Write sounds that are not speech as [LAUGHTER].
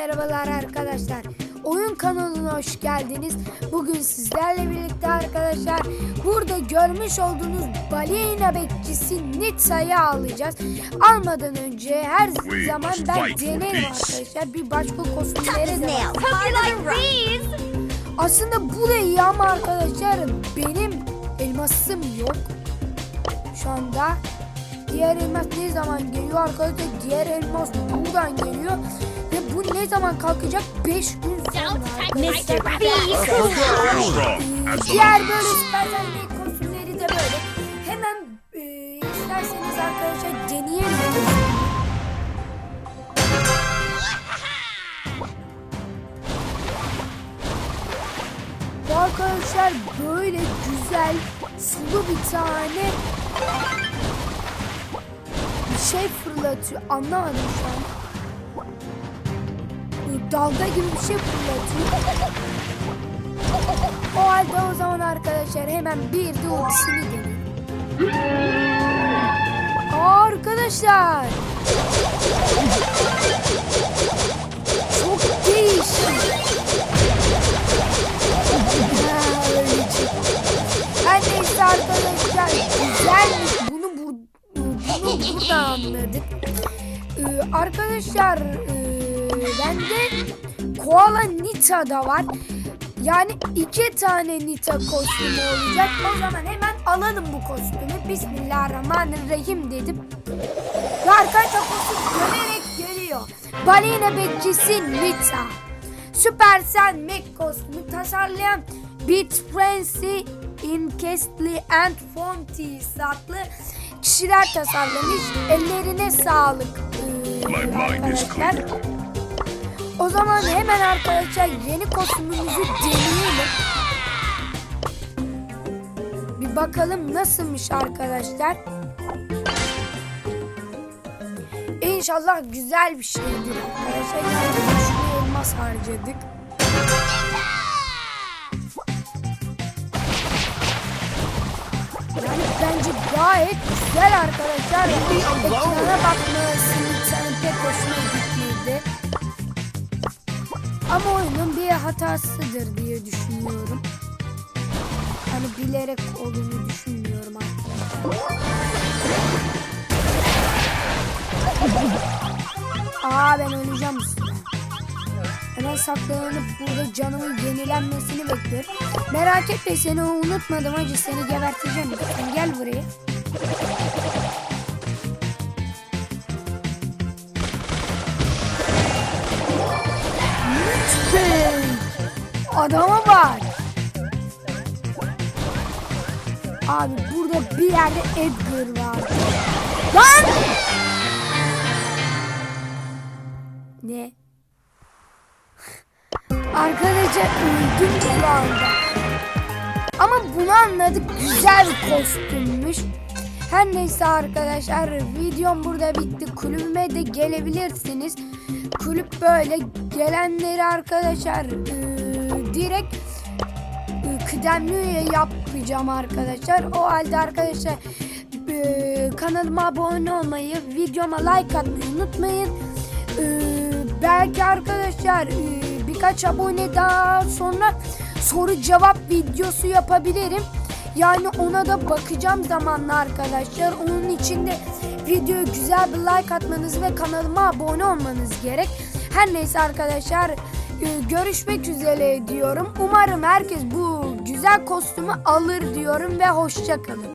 Merhabalar arkadaşlar. Oyun kanalına hoş geldiniz. Bugün sizlerle birlikte arkadaşlar burada görmüş olduğunuz balina bekçisi Nitsa'yı alacağız. Almadan önce her zaman ben denerim arkadaşlar. Bir başka kostümleri de. Aslında bu da iyi ama arkadaşlar benim elmasım yok. Şu anda diğer elmas ne zaman geliyor arkadaşlar? Diğer elmas buradan geliyor. Ne zaman kalkacak? 5 gün sonra Don't touch my arkadaşlar. Be cool. strong as the Diğer böyle süpersen de kostümleri de böyle. Hemen e, isterseniz arkadaşlar deneyelim. Bu arkadaşlar böyle güzel sulu bir tane bir şey fırlatıyor. Anlamadım şu an. E, Dalga gibi bir şey fırlatıyor. [LAUGHS] O halde o zaman arkadaşlar hemen bir de ultisini Arkadaşlar. Çok değişik. Her neyse arkadaşlar güzelmiş. Bunu, bur bunu buradan anladık. Ee, arkadaşlar ee, bende Koala Nita da var. Yani iki tane Nita kostümü olacak. O zaman hemen alalım bu kostümü. Bismillahirrahmanirrahim dedim. Ve arkadaşlar kostüm dönerek geliyor. Balina bekçisi Nita. Supercell Mac kostümü tasarlayan Beat Frenzy, Incastly and Fonties adlı kişiler tasarlamış. Ellerine sağlık ee, arkadaşlar. O zaman hemen arkadaşlar yeni kostümümüzü deneyelim. Bir bakalım nasılmış arkadaşlar. İnşallah güzel bir şeydir arkadaşlar. Yani şunu elmas harcadık. Yani bence gayet güzel arkadaşlar. Ekrana bakması hatasıdır diye düşünüyorum. Hani bilerek olduğunu düşünmüyorum arkadaşlar. Aa ben öleceğim üstüne. Hemen saklanıp burada canımın yenilenmesini bekliyorum. Merak etme seni unutmadım hacı seni geberteceğim. Sen gel buraya. Adama bak. Abi burada bir yerde Edgar var. Lan! Ne? Arkadaşlar öldüm şu anda. Ama bunu anladık. Güzel kostümmüş. Her neyse arkadaşlar videom burada bitti. Kulübüme de gelebilirsiniz. Kulüp böyle gelenleri arkadaşlar direkt eee, kıdemli üye yapacağım arkadaşlar. O halde arkadaşlar eee, kanalıma abone olmayı, videoma like atmayı unutmayın. Eee, belki arkadaşlar birkaç abone daha sonra soru cevap videosu yapabilirim. Yani ona da bakacağım zamanla arkadaşlar. Onun için de videoya güzel bir like atmanız ve kanalıma abone olmanız gerek. Her neyse arkadaşlar e, görüşmek üzere diyorum. Umarım herkes bu güzel kostümü alır diyorum ve hoşçakalın.